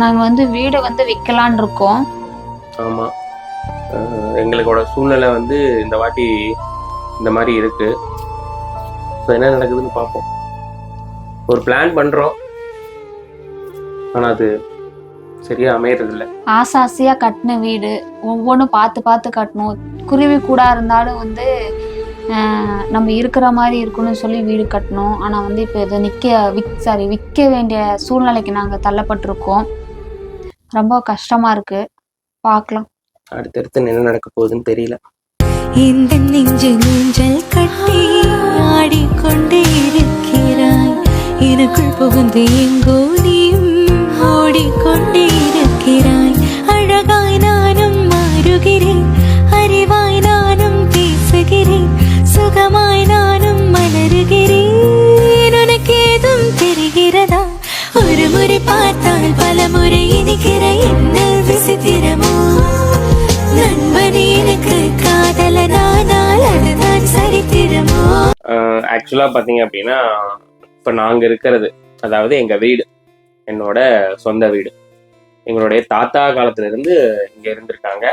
நாங்க வந்து வீடு வந்து விற்கலான் இருக்கோம். ஆமாம் எங்களுக்கோட சூழ்நிலை வந்து இந்த வாட்டி இந்த மாதிரி இருக்கு. ஸோ என்ன நடக்குதுன்னு பார்ப்போம் ஒரு பிளான் பண்ணுறோம் ஆனால் அது சரியா அமையறதில்ல. ஆசை ஆசையா கட்டின வீடு. ஒவ்வொன்றும் பார்த்து பார்த்து கட்டணும். குருவி கூடா இருந்தாலும் வந்து நம்ம இருக்கிற மாதிரி இருக்கணும்னு சொல்லி வீடு கட்டணும். ஆனால் வந்து இப்போ இதை நிற்க விக் சாரி விற்க வேண்டிய சூழ்நிலைக்கு நாங்கள் தள்ளப்பட்டிருக்கோம். ரொம்ப கஷ்டமா இருக்கு. பார்க்கலாம் அடுத்தடுத்து என்ன நடக்க போகுதுன்னு தெரியல. இந்த நெஞ்சு நெஞ்சல் கட்டி ஆடிக்கொண்டே இருக்கிறாய். எனக்குள் புகுந்து எங்கோ நீயும் ஓடிக்கொண்டே இருக்கிறாய். அழகாய் நானும் மாறுகிறேன். பார்த்தால் பல முறை இனிக்கிற என்ன விசித்திரமோ நண்பனே எனக்கு காதலனானால் அதுதான் சரித்திரமோ? ஆக்சுவலாக பார்த்தீங்க அப்படின்னா இப்போ நாங்கள் இருக்கிறது அதாவது எங்கள் வீடு என்னோட சொந்த வீடு. எங்களுடைய தாத்தா காலத்துல இருந்து இங்கே இருந்திருக்காங்க.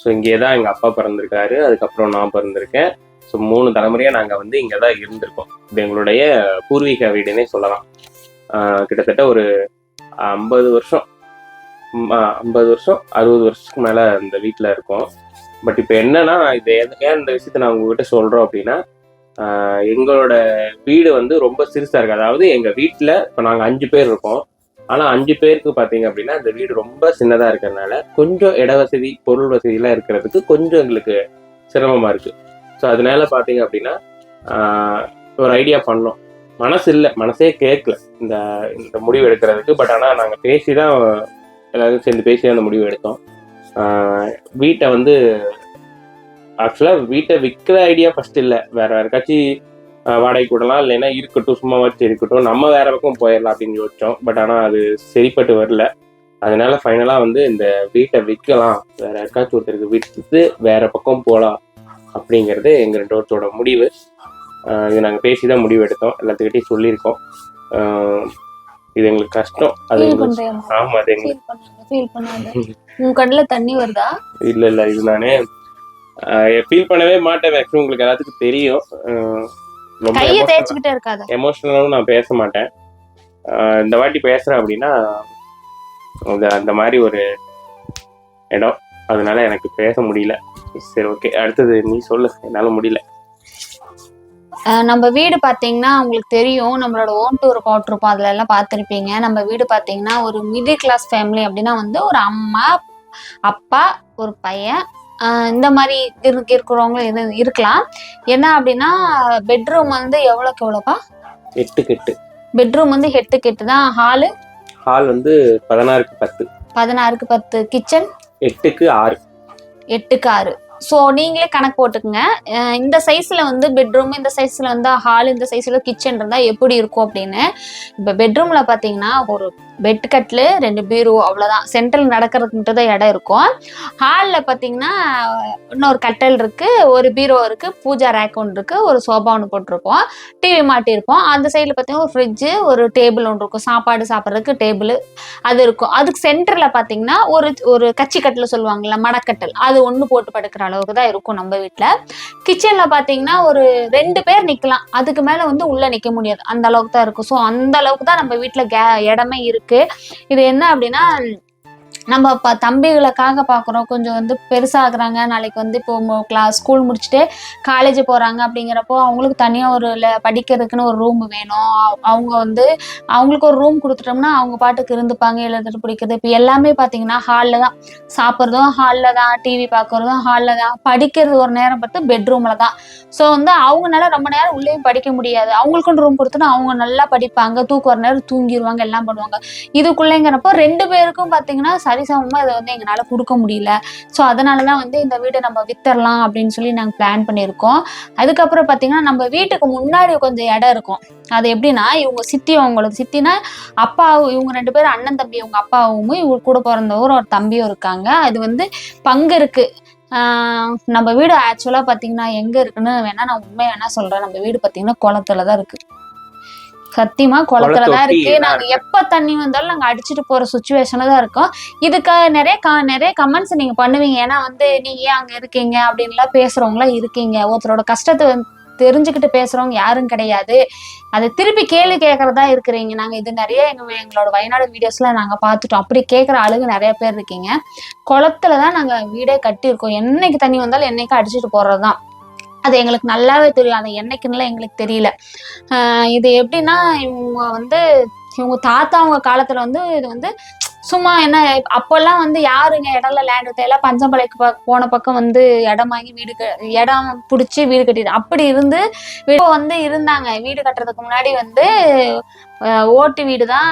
ஸோ இங்கே தான் எங்கள் அப்பா பிறந்திருக்காரு அதுக்கப்புறம் நான் பிறந்திருக்கேன். ஸோ மூணு தலைமுறையாக நாங்கள் வந்து இங்கே தான் இருந்திருக்கோம். இது எங்களுடைய பூர்வீக வீடுன்னே சொல்லலாம். கிட்டத்தட்ட ஒரு ஐம்பது வருஷம். ஐம்பது வருஷம் அறுபது வருஷத்துக்கு மேலே இந்த வீட்டில் இருக்கோம். பட் இப்போ என்னன்னா இது எது- ஏன் இந்த விஷயத்த நான் உங்ககிட்ட சொல்கிறோம் அப்படின்னா எங்களோட வீடு வந்து ரொம்ப சிறுசாக இருக்குது அதாவது எங்கள் வீட்டில் இப்போ நாங்கள் அஞ்சு பேர் இருக்கோம். ஆனால் அஞ்சு பேருக்கு பார்த்தீங்க அப்படின்னா இந்த வீடு ரொம்ப சின்னதாக இருக்கிறதுனால கொஞ்சம் இட வசதி பொருள் வசதியெலாம் இருக்கிறதுக்கு கொஞ்சம் எங்களுக்கு சிரமமாக இருக்குது ஸோ அதனால பார்த்தீங்க அப்படின்னா ஒரு ஐடியா பண்ணோம். மனசு இல்லை மனசே கேட்கல இந்த இந்த முடிவு எடுக்கிறதுக்கு. பட் ஆனால் நாங்கள் பேசி தான் எல்லாரும் சேர்ந்து பேசி தான் அந்த முடிவு எடுத்தோம். வீட்டை வந்து ஆக்சுவலாக வீட்டை விற்கிற ஐடியா ஃபஸ்ட் இல்லை. வேற யாருக்காச்சும் ஆஹ் வாடகை கூடலாம் இல்லைன்னா இருக்கட்டும் சும்மா வச்சு இருக்கட்டும். நம்ம வேற பக்கம் போயிடலாம் அப்படின்னு யோசிச்சோம். பட் ஆனால் அது சரிப்பட்டு வரல. அதனால ஃபைனலாக வந்து இந்த வீட்டை விற்கலாம் வேற யாருக்காச்சும் ஒருத்தருக்கு விற்றுட்டு வேற பக்கம் போகலாம் அப்படிங்கிறது எங்கள் ரெண்டு பேர்த்தோட முடிவு. இது நாங்கள் பேசி தான் முடிவு எடுத்தோம் எல்லாத்துக்கிட்டையும் சொல்லியிருக்கோம். இது எங்களுக்கு கஷ்டம். அது ஆமாம் அது எங்களுக்கு உன் கண்ணுல தண்ணி வருதா? இல்ல இல்ல இது நானே ஃபீல் பண்ணவே மாட்டேன். மேக்ஸிமம் உங்களுக்கு எல்லாத்துக்கும் தெரியும். ரொம்ப தேய்ச்சிக்கிட்டே இருக்காத. எமோஷனலாகவும் நான் பேச மாட்டேன். இந்த வாட்டி பேசுறேன் அப்படின்னா அந்த மாதிரி ஒரு இடம். அதனால எனக்கு பேச முடியல. சரி ஓகே அடுத்தது நீ சொல்லு. என்னால முடியல. நம்ம வீடு பார்த்தீங்கன்னா உங்களுக்கு தெரியும். நம்மளோட ஓன் டூர் போட்டிருப்போம். அதுல எல்லாம் பார்த்துருப்பீங்க நம்ம வீடு பார்த்தீங்கன்னா ஒரு மிடில் கிளாஸ் ஃபேமிலி அப்படின்னா வந்து ஒரு அம்மா அப்பா ஒரு பையன். இந்த மாதிரி இரு- இருக்கிறவங்க இது இருக்கலாம். என்ன அப்படின்னா பெட்ரூம் வந்து எவ்வளோக்கு எவ்வளோப்பா எட்டுக்கு எட்டு பெட்ரூம் வந்து எட்டுக்கு எட்டு தான். ஹாலு ஹால் வந்து பதினாறுக்கு பத்து. பதினாறுக்கு பத்து. கிச்சன் எட்டுக்கு ஆறு. எட்டுக்கு ஆறு. ஸோ நீங்களே கணக்கு போட்டுக்கங்க. இந்த சைஸ்ல வந்து பெட்ரூம் இந்த சைஸில் வந்து ஹால் இந்த சைஸ்ல கிச்சன் இருந்தா எப்படி இருக்கும் அப்படின்னு. இப்போ பெட்ரூம்ல பாத்தீங்கன்னா ஒரு பெட் கட்டில் ரெண்டு பீரோ அவ்வளோதான் சென்ட்ரல் நடக்கிறதுக்கு மட்டும் தான் இடம் இருக்கும். ஹாலில் பார்த்தீங்கன்னா இன்னொரு கட்டல் இருக்குது ஒரு பீரோ இருக்குது பூஜா ரேக் ஒன்று இருக்குது ஒரு சோபா ஒன்று போட்டிருப்போம். டிவி மாட்டியிருப்போம். அந்த சைடில் பார்த்தீங்கன்னா ஒரு ஃப்ரிட்ஜு ஒரு டேபிள் ஒன்று இருக்கும். சாப்பாடு சாப்பிட்றதுக்கு டேபிள் அது இருக்கும். அதுக்கு சென்டரில் பார்த்தீங்கன்னா ஒரு ஒரு கச்சி கட்டில் சொல்லுவாங்கல்ல மடக்கட்டல். அது ஒன்று போட்டு படுக்கிற அளவுக்கு தான் இருக்கும் நம்ம வீட்டில் கிச்சனில் பார்த்தீங்கன்னா ஒரு ரெண்டு பேர் நிற்கலாம் அதுக்கு மேலே வந்து உள்ளே நிற்க முடியாது. அந்த அளவுக்கு தான் இருக்கும். ஸோ அந்த அளவுக்கு தான் நம்ம வீட்டில் கே இடமே இருக்கு. இது என்ன அப்படின்னா நம்ம இப்போ தம்பிகளுக்காக பார்க்குறோம் கொஞ்சம் வந்து பெருசாகிறாங்க. நாளைக்கு வந்து இப்போ கிளாஸ் ஸ்கூல் முடிச்சுட்டு காலேஜ் போகிறாங்க அப்படிங்கிறப்போ அவங்களுக்கு தனியாக ஒரு படிக்கிறதுக்குன்னு ஒரு ரூம் வேணும். அவங்க வந்து அவங்களுக்கு ஒரு ரூம் கொடுத்துட்டோம்னா அவங்க பாட்டுக்கு இருந்துப்பாங்க எழுதுறது பிடிக்கிறது. இப்போ எல்லாமே பார்த்தீங்கன்னா ஹாலில் தான். சாப்பிட்றதும் ஹாலில் தான். டிவி பார்க்குறதும் ஹாலில் தான். படிக்கிறது ஒரு நேரம் பார்த்து பெட்ரூமில் தான். ஸோ வந்து அவங்கனால ரொம்ப நேரம் உள்ளேயும் படிக்க முடியாது. அவங்களுக்குன்னு ரூம் கொடுத்துட்டு அவங்க நல்லா படிப்பாங்க. தூக்கு ஒரு நேரம் தூங்கிடுவாங்க எல்லாம் பண்ணுவாங்க. இதுக்குள்ளேங்கிறப்போ ரெண்டு பேருக்கும் பார்த்தீங்கன்னா சரிசமமாக இதை வந்து எங்களால் கொடுக்க முடியல. ஸோ அதனால தான் வந்து இந்த வீடை நம்ம வித்தரலாம் அப்படின்னு சொல்லி நாங்கள் பிளான் பண்ணியிருக்கோம். அதுக்கப்புறம் பார்த்தீங்கன்னா நம்ம வீட்டுக்கு முன்னாடி கொஞ்சம் இடம் இருக்கும். அது எப்படின்னா இவங்க சித்தி அவங்களுக்கு சித்தினா அப்பா இவங்க ரெண்டு பேரும் அண்ணன் தம்பி இவங்க அப்பாவும் இவங்க கூட பிறந்தவரும் ஒரு தம்பியும் இருக்காங்க. அது வந்து பங்கு இருக்கு. நம்ம வீடு ஆக்சுவலாக பார்த்தீங்கன்னா எங்கே இருக்குன்னு வேணா நான் உண்மை வேணால் சொல்கிறேன் நம்ம வீடு பார்த்தீங்கன்னா குளத்துல தான் இருக்கு. சத்தியமா குளத்துல தான் குளத்தொட்டி இருக்கு. நாங்க. எப்ப தண்ணி வந்தாலும் நாங்க அடிச்சிட்டு போற சுச்சுவேஷன்ல தான் இருக்கோம். இதுக்கு நிறைய க- நிறைய கமெண்ட்ஸ் நீங்க பண்ணுவீங்க. ஏன்னா வந்து நீங்க ஏன் அங்க இருக்கீங்க அப்படின்லாம் பேசுறவங்களாம் இருக்கீங்க. ஒருத்தரோட கஷ்டத்தை வந்து தெரிஞ்சுக்கிட்டு பேசுறவங்க யாரும் கிடையாது. அதை திருப்பி கேள்வி கேட்கறதா இருக்கிறீங்க. நாங்க இது நிறைய எங்க எங்களோட வயநாடு வீடியோஸ்ல நாங்க பார்த்துட்டோம். அப்படி கேட்குற ஆளுங்க நிறைய பேர் இருக்கீங்க. குளத்துல தான் நாங்க வீடே கட்டியிருக்கோம். என்னைக்கு தண்ணி வந்தாலும் என்னைக்கு அடிச்சிட்டு போறதுதான். அது எங்களுக்கு நல்லாவே தெரியும். அது என்னைக்குன்னுலாம் எங்களுக்கு தெரியல. இது எப்படின்னா இவங்க வந்து இவங்க தாத்தா அவங்க காலத்துல வந்து இது வந்து சும்மா என்ன அப்போல்லாம் வந்து யாருங்க இடம்ல லேண்ட் எடுத்து எல்லாம் ப- போன பக்கம் வந்து இடம் வாங்கி வீடு க- இடம் பிடிச்சி வீடு கட்டிடு அப்படி இருந்து இப்போ வந்து இருந்தாங்க. வீடு கட்டுறதுக்கு முன்னாடி வந்து ஓட்டு வீடு தான்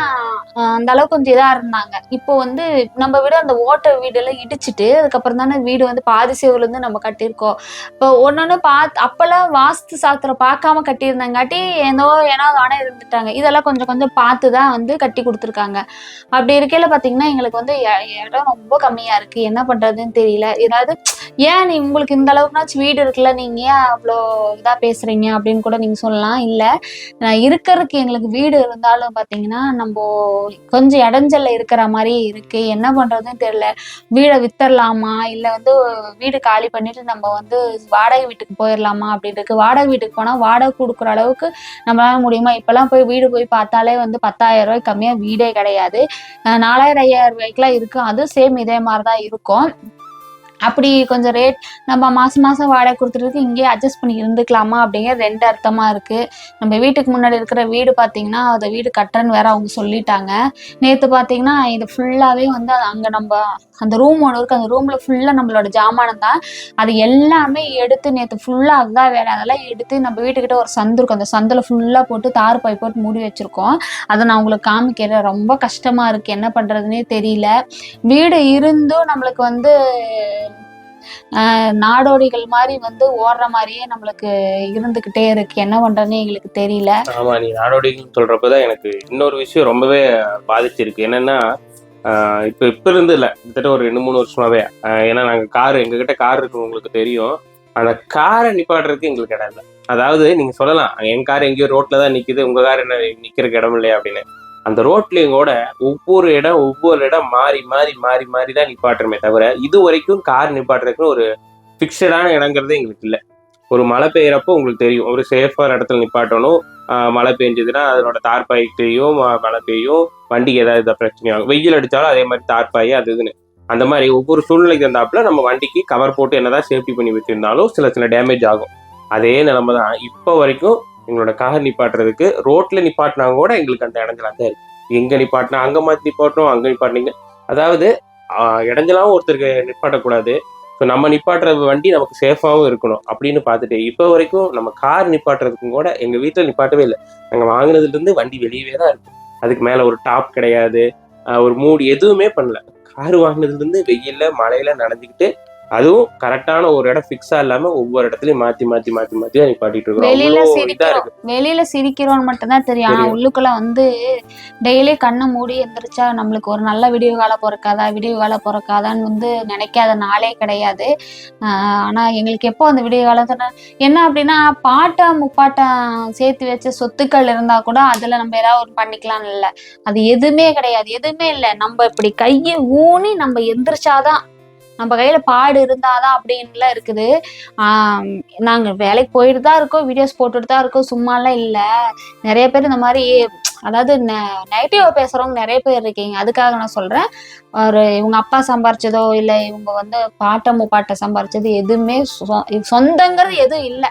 அந்த அளவுக்கு கொஞ்சம் இதாக இருந்தாங்க. இப்போ வந்து நம்ம வீடு அந்த ஓட்டு வீடெல்லாம் இடிச்சிட்டு அதுக்கப்புறம் தானே வீடு வந்து பாதி சேவலேருந்து நம்ம கட்டியிருக்கோம். இப்போ ஒன்று ஒன்று பார்த்து அப்போல்லாம் வாஸ்து சாஸ்திரம் பார்க்காம கட்டியிருந்தாங்காட்டி ஏதோ ஏன்னா தானே இருந்துட்டாங்க. இதெல்லாம் கொஞ்சம் கொஞ்சம் பார்த்து தான் வந்து கட்டி கொடுத்துருக்காங்க. அப்படி இருக்கையில் பார்த்தீங்கன்னா எங்களுக்கு வந்து இடம் ரொம்ப கம்மியாக இருக்குது என்ன பண்ணுறதுன்னு தெரியல. ஏதாவது ஏன் நீ உங்களுக்கு இந்த அளவுக்குனாச்சும் வீடு இருக்குல்ல? நீங்கள் ஏன் அவ்வளோ இதாக பேசுகிறீங்க அப்படின்னு கூட நீங்கள் சொல்லலாம். இல்லை நான் இருக்கிறதுக்கு எங்களுக்கு வீடு இருந்தாலும் பாத்தீங்கன்னா நம்ம கொஞ்சம் இடைஞ்சல்ல இருக்கிற மாதிரி இருக்கு. என்ன பண்றதுன்னு தெரியல. வீடை வித்தரலாமா? இல்ல வந்து வீடு காலி பண்ணிட்டு நம்ம வந்து வாடகை வீட்டுக்கு போயிடலாமா அப்படின்னு இருக்கு. வாடகை வீட்டுக்கு போனா வாடகை கொடுக்குற அளவுக்கு நம்மளால முடியுமா? இப்பெல்லாம் போய் வீடு போய் பார்த்தாலே வந்து பத்தாயிரம் ரூபாய் கம்மியா வீடே கிடையாது. நாலாயிரம் ஐயாயிரம் ரூபாய்க்குலாம் இருக்கும் அதுவும் சேம் இதே மாதிரி தான் இருக்கும். அப்படி கொஞ்சம் ரேட் நம்ம மாசம் மாசம் வாடகை கொடுத்துட்டு இங்கேயே அட்ஜஸ்ட் பண்ணி இருந்துக்கலாமா அப்படிங்கிற ரெண்டு அர்த்தமா இருக்கு. நம்ம வீட்டுக்கு முன்னாடி இருக்கிற வீடு பாத்தீங்கன்னா அந்த வீடு கட்டுறன்னு வேற அவங்க சொல்லிட்டாங்க. நேத்து பாத்தீங்கன்னா இது ஃபுல்லாவே வந்து அங்கே அங்க நம்ம அந்த ரூம் ஒன்று இருக்கு அந்த ரூம்ல ஃபுல்லா நம்மளோட ஜாமானம் தான். அது எல்லாமே எடுத்து நேத்து ஃபுல்லா அதுதான் வேலை அதெல்லாம் எடுத்து நம்ம வீட்டுக்கிட்ட ஒரு சந்து இருக்கும். அந்த சந்தில் ஃபுல்லா போட்டு தார் பை போட்டு மூடி வச்சிருக்கோம். அதை நான் உங்களுக்கு காமிக்கிறேன். ரொம்ப கஷ்டமா இருக்கு. என்ன பண்றதுன்னே தெரியல. வீடு இருந்தும் நம்மளுக்கு வந்து நாடோடிகள் மாதிரி வந்து ஓடுற மாதிரியே நம்மளுக்கு இருந்துகிட்டே இருக்கு. என்ன பண்றதுன்னு எங்களுக்கு தெரியல. ஆமா நீ நாடோடிகள் சொல்றப்பதான் எனக்கு இன்னொரு விஷயம் ரொம்பவே பாதிச்சிருக்கு. என்னன்னா ஆஹ் இப்ப இப்ப இருந்து இல்ல கிட்டத்தட்ட ஒரு ரெண்டு மூணு வருஷமாவே. ஏன்னா நாங்க கார் எங்க கிட்ட கார் இருக்கு உங்களுக்கு தெரியும். அந்த காரை நிப்பாடுறதுக்கு எங்களுக்கு இடம் இல்லை. அதாவது நீங்க சொல்லலாம் என் கார் எங்கேயோ ரோட்ல தான் நிக்குது உங்க கார் என்ன நிக்கிறதுக்கு இடம் இல்லையா அப்படின்னு. அந்த ரோட்லையும் கூட ஒவ்வொரு இடம் ஒவ்வொரு இடம் மாறி மாறி மாறி மாறி தான் நிப்பாட்டுறமே தவிர இது வரைக்கும் கார் நிப்பாட்டுறதுக்குன்னு ஒரு ஃபிக்ஸடான இடங்கிறது எங்களுக்கு இல்லை. ஒரு மழை பெய்யறப்போ உங்களுக்கு தெரியும். ஒரு சேஃபான இடத்துல நிப்பாட்டணும். மழை பெஞ்சதுன்னா அதனோட தார்பாய்க்கிட்டையும் மழை பெய்யும். வண்டிக்கு ஏதாவது பிரச்சனையாகும் வெயில் அடித்தாலும் அதே மாதிரி தார்பாய் அது இதுன்னு. அந்த மாதிரி ஒவ்வொரு சூழ்நிலைக்கு இருந்தாப்புல நம்ம வண்டிக்கு கவர் போட்டு என்னதான் சேஃப்டி பண்ணி வச்சிருந்தாலும் சில சில டேமேஜ் ஆகும். அதே நிலைமை தான் இப்போ வரைக்கும் எங்களோட கார் நிப்பாட்டுறதுக்கு ரோட்ல நிப்பாட்டினாங்க கூட எங்களுக்கு அந்த இடைஞ்சலா தான் இருக்கு. எங்க நிப்பாட்டினா அங்க மாத்தி நிப்பாட்டணும் அங்க நிப்பாட்டினீங்க. அதாவது இடஞ்சலாவும் இடைஞ்சலாவும் ஒருத்தருக்கு நிப்பாட்டக்கூடாது. ஸோ நம்ம நிப்பாட்டுற வண்டி நமக்கு சேஃபாகவும் இருக்கணும் அப்படின்னு பார்த்துட்டு இப்போ வரைக்கும் நம்ம கார் நிப்பாட்டுறதுக்கும் கூட எங்கள் வீட்டில் நிப்பாட்டவே இல்லை. நாங்கள் வாங்கினதுலேருந்து வண்டி வெளியவே தான் இருக்கு. அதுக்கு மேலே ஒரு டாப் கிடையாது. ஒரு மூடி எதுவுமே பண்ணல. கார் வாங்கினதுலேருந்து வெயிலில் மழையில் நடந்துக்கிட்டு அதுவும் கரெக்டான ஒரு இடம் ஃபிக்ஸா இல்லாம ஒவ்வொரு இடத்துலயும் மாத்தி மாத்தி மாத்தி மாத்தி தான் நிப்பாட்டிட்டு இருக்கோம் வெளியில சிரிக்கிறோம். வெளியில சிரிக்கிறோம்னு மட்டும்தான் தெரியும். ஆனா. உள்ளுக்குள்ள வந்து டெய்லி கண்ணை மூடி எந்திரிச்சா நம்மளுக்கு ஒரு நல்ல விடிவு காலம் பிறக்காதா விடிவு காலம் பிறக்காதான்னு வந்து நினைக்காத நாளே கிடையாது. ஆஹ் ஆனா எங்களுக்கு எப்போ அந்த விடிவு காலத்துல என்ன அப்படின்னா பாட்டா முப்பாட்டா சேர்த்து வச்ச சொத்துக்கள் இருந்தா கூட அதுல நம்ம ஏதாவது ஒரு பண்ணிக்கலாம் இல்ல. அது எதுவுமே கிடையாது. எதுவுமே இல்லை. நம்ம இப்படி கையை ஊனி நம்ம எந்திரிச்சாதான் நம்ம கையில பாடு இருந்தாதான் அப்படின்லாம் இருக்குது. நாங்கள் நாங்க வேலைக்கு போயிட்டு தான் இருக்கோம் வீடியோஸ் போட்டுட்டு தான் இருக்கோம் சும்மாலாம் இல்லை. நிறைய பேர் இந்த மாதிரி அதாவது நெகட்டிவா பேசுறவங்க நிறைய பேர் இருக்கீங்க. அதுக்காக நான் சொல்றேன். ஒரு இவங்க அப்பா சம்பாரிச்சதோ இல்லை இவங்க வந்து பாட்ட பாட்டை சம்பாரிச்சது எதுவுமே சொ- சொந்தங்கிறது எதுவும் இல்லை.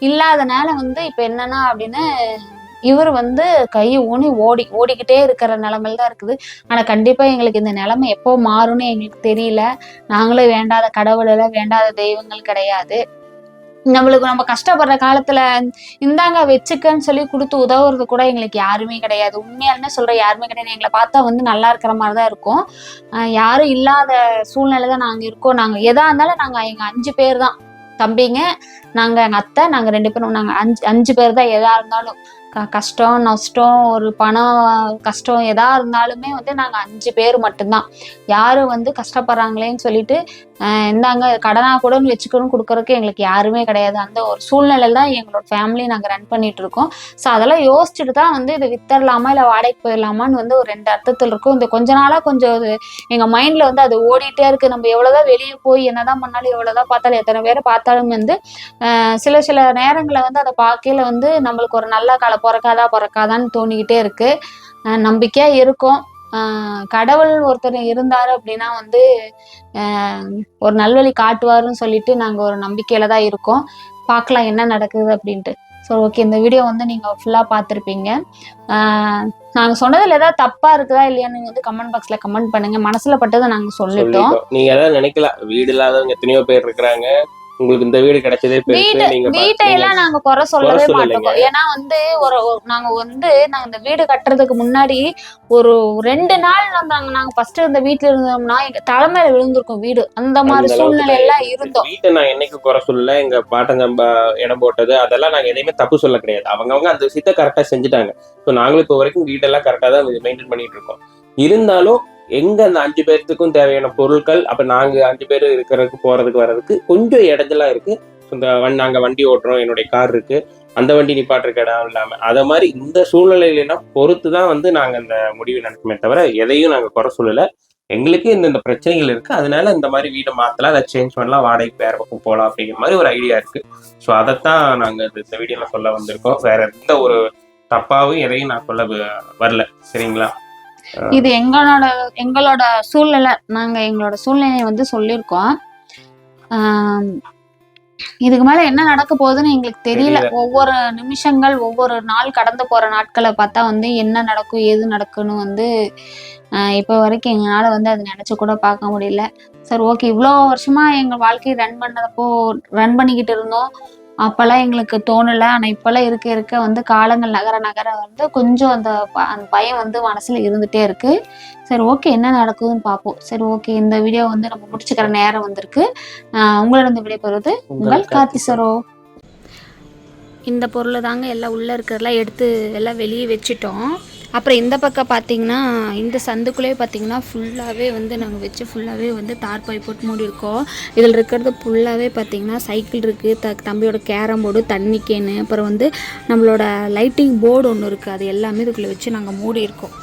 இல்லாதனால வந்து இப்போ என்னன்னா அப்படின்னு இவர் வந்து கையை ஊனி ஓடி ஓடிக்கிட்டே இருக்கிற நிலமையில தான் இருக்குது. ஆனால் கண்டிப்பாக எங்களுக்கு இந்த நிலைமை எப்போ மாறும்னு எங்களுக்கு தெரியல. நாங்களும் வேண்டாத கடவுள் வேண்டாத தெய்வங்கள் கிடையாது. நம்மளுக்கு நம்ம கஷ்டப்படுற காலத்துல இந்தாங்க வச்சுக்கன்னு சொல்லி கொடுத்து உதவுறது கூட எங்களுக்கு யாருமே கிடையாது. உண்மையாலுமே சொல்ற யாருமே கிடையாது. எங்களை பார்த்தா வந்து நல்லா இருக்கிற மாதிரி தான் இருக்கும். யாரும் இல்லாத சூழ்நிலை தான் நாங்க இருக்கோம். நாங்க எதா இருந்தாலும் நாங்க எங்க அஞ்சு பேர் தான். தம்பிங்க நாங்க எங்க அத்தை நாங்க ரெண்டு பேரும் நாங்க அஞ்சு அஞ்சு பேர் தான் எதா இருந்தாலும். க- கஷ்டம் நஷ்டம் ஒரு பணம் கஷ்டம் எதா இருந்தாலுமே வந்து நாங்கள் அஞ்சு பேர் மட்டும்தான். யாரும் வந்து கஷ்டப்படுறாங்களேன்னு சொல்லிட்டு இந்தாங்க கடனா கூட வச்சுக்கணும் கொடுக்கறதுக்கு எங்களுக்கு யாருமே கிடையாது. அந்த ஒரு சூழ்நிலை தான் எங்களோட ஃபேமிலி நாங்கள் ரன் பண்ணிட்டு இருக்கோம். ஸோ அதெல்லாம் யோசிச்சுட்டு தான் வந்து இதை வித்தரலாமா இல்லை வாடகைக்கு போயிடலாமான்னு வந்து ஒரு ரெண்டு அர்த்தத்தில் இருக்கும். இந்த கொஞ்ச நாளாக கொஞ்சம் அது எங்கள் மைண்டில் வந்து அது ஓடிட்டே இருக்குது நம்ம எவ்வளோதான் வெளியே போய் என்னதான் பண்ணாலும் எவ்வளோதான் பார்த்தாலும் எத்தனை பேரை பார்த்தாலும் வந்து சில சில நேரங்களில் வந்து அதை பார்க்கையில வந்து நம்மளுக்கு ஒரு நல்ல காலம் பிறக்காதா பிறக்காதான்னு தோணிக்கிட்டே இருக்கு. நம்பிக்கையா இருக்கும். கடவுள் ஒருத்தர் இருந்தார் அப்படின்னா வந்து ஒரு நல்வழி காட்டுவாருன்னு சொல்லிட்டு நாங்கள் ஒரு நம்பிக்கையில தான் இருக்கோம். பார்க்கலாம் என்ன நடக்குது அப்படின்ட்டு. ஸோ ஓகே இந்த வீடியோ வந்து நீங்கள் ஃபுல்லாக பார்த்துருப்பீங்க. நாங்கள் சொன்னதில் ஏதாவது தப்பாக இருக்குதா இல்லையான்னு நீங்கள் வந்து கமெண்ட் பாக்ஸில் கமெண்ட் பண்ணுங்கள் மனசில் பட்டதை நாங்கள் சொல்லிட்டோம். நீங்கள் எதாவது நினைக்கலாம் வீடு இல்லாதவங்க எத்தனையோ பேர் இருக்கிறாங்க. உங்களுக்கு இந்த வீடு கிடைச்சதே பெருசு வீடு நீங்க குறை சொல்லவே. மாட்டோம். ஏன்னா வந்து ஒரு நாங்க வந்து நாங்க இந்த வீடு கட்டுறதுக்கு முன்னாடி ஒரு ரெண்டு நாள் நாங்க நாங்க ஃபர்ஸ்ட் இந்த வீட்டுல இருந்தோம்னா எங்க தலைமையில விழுந்திருக்கும் வீடு. அந்த மாதிரி சூழ்நிலை எல்லாம். இருந்தோம். வீட்டை நான் என்னைக்கு குறை சொல்லல. எங்க பாட்டஞ்சம்பா இடம் போட்டது அதெல்லாம் நாங்க எதையுமே தப்பு சொல்ல கிடையாது. அவங்கவங்க அந்த விஷயத்த கரெக்டா செஞ்சுட்டாங்க. ஸோ நாங்களும் இப்போ வரைக்கும் வீடெல்லாம் கரெக்டா தான் மெயின்டைன் பண்ணிட்டு இருக்கோம். இருந்தாலும் எங்க அந்த அஞ்சு பேர்த்துக்கும் தேவையான பொருட்கள் அப்ப நாங்க அஞ்சு பேர் இருக்கிறதுக்கு போறதுக்கு வர்றதுக்கு கொஞ்சம் இடைஞ்சலா இருக்கு. இந்த வண் நாங்க வண்டி ஓட்டுறோம் என்னுடைய கார் இருக்கு. அந்த வண்டி நிப்பாட்டுறதுக்கு இடம் இல்லாம. அத மாதிரி இந்த சூழ்நிலையிலாம் பொறுத்து தான் வந்து நாங்க அந்த முடிவு நடக்குமே தவிர எதையும் நாங்க குறை சொல்லல. எங்களுக்கு இந்த இந்த பிரச்சனைகள் இருக்கு. அதனால இந்த மாதிரி வீடை மாத்தலாம் அதை சேஞ்ச் பண்ணலாம் வாடகைக்கு வேற பக்கம் போகலாம் அப்படிங்கிற மாதிரி ஒரு ஐடியா இருக்கு. ஸோ அதைத்தான் நாங்க இந்த- வீடியோல சொல்ல வந்திருக்கோம். வேற எந்த ஒரு தப்பாவும் எதையும் நான் சொல்ல வரல. சரிங்களா? இது எங்களோட எங்களோட சூழ்நிலை நாங்க எங்களோட சூழ்நிலையை வந்து சொல்லியிருக்கோம். இதுக்கு மேல என்ன நடக்க போகுதுன்னு எங்களுக்கு தெரியல. ஒவ்வொரு நிமிஷங்கள் ஒவ்வொரு நாள் கடந்து போற நாட்களை பார்த்தா வந்து என்ன நடக்கும் ஏது நடக்குன்னு வந்து இப்போ வரைக்கும் எங்களால வந்து அதை நினைச்சு கூட பார்க்க முடியல. சரி ஓகே. இவ்வளோ வருஷமா எங்க வாழ்க்கையை ரன் பண்ணதப்போ ரன் பண்ணிக்கிட்டு இருந்தோம். அப்பெல்லாம் எங்களுக்கு தோணல. ஆனா இப்பெல்லாம் இருக்க இருக்க வந்து காலங்கள் நகர நகர வந்து கொஞ்சம் அந்த ப- அந்த பயம் வந்து மனசுல இருந்துட்டே இருக்கு. சரி ஓகே என்ன நடக்குதுன்னு பார்ப்போம் சரி ஓகே இந்த வீடியோ வந்து நம்ம முடிச்சுக்கிற நேரம் வந்திருக்கு. உங்களிடம் விடைபெறுவது உங்கள் கார்த்தி சரோ. இந்த பொருள் தாங்க எல்லாம் உள்ளே இருக்கிறதெல்லாம் எடுத்து எல்லாம் வெளியே வச்சிட்டோம். அப்புறம் இந்த பக்கம் பார்த்தீங்கன்னா இந்த சந்துக்குள்ளே பார்த்தீங்கன்னா ஃபுல்லாகவே வந்து நாங்கள் வச்சு ஃபுல்லாகவே வந்து தார்பாய் போட்டு மூடி இருக்கோம் இதில் இருக்கிறது ஃபுல்லாகவே பார்த்தீங்கன்னா சைக்கிள் இருக்குது த தம்பியோட கேரம் போர்டு தண்ணி கேனு அப்புறம் வந்து நம்மளோட லைட்டிங் போர்டு ஒன்று இருக்குது அது எல்லாமே இதுக்குள்ளே வச்சு நாங்கள் மூடி இருக்கோம்